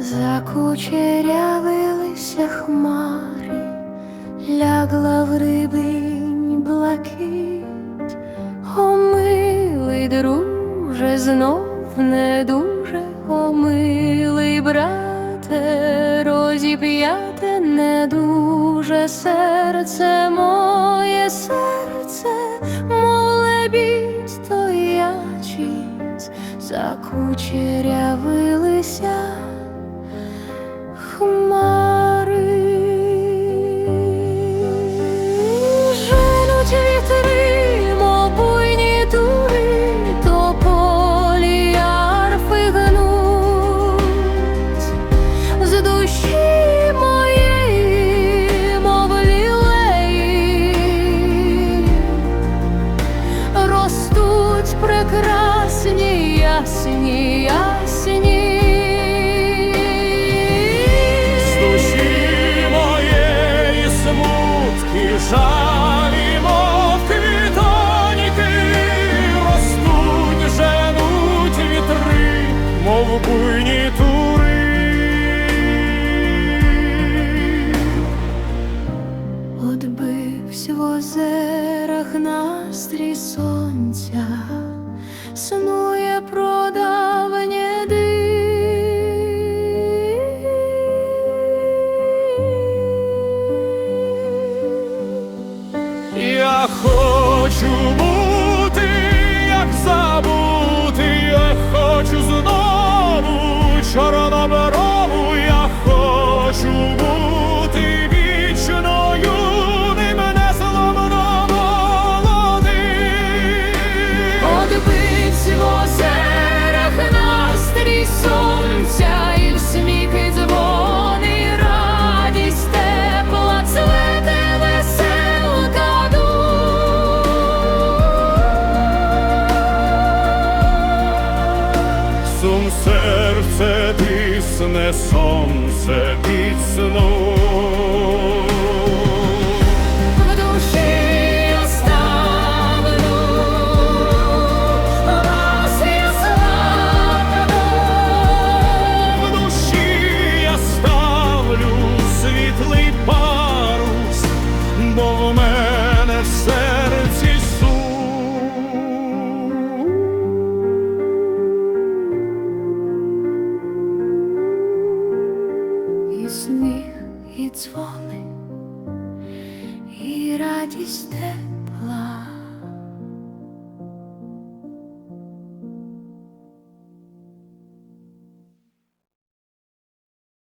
Закучерявилися хмари, лягла в рибинь блакит, О, милий друже, знов не дуже, О, милий брате, розіп'яте не дуже серце моє серце, мов лебідь стоячись, закучерявилися ростуть прекрасні, ясні, ясні. З душі моєї смутки, жалі, мов квітоніки, ростуть, женуть вітри, мов буйні тури. Отбивсь в озерах настрій сонця, Я хочу бути, як забути, я хочу знову чорноброву, я хочу бути вічною, мене зломно молодим. Отбивсь в озерах настрій сонця, Сум серце тисне сонце піцну. В дзвони, і радість тепла.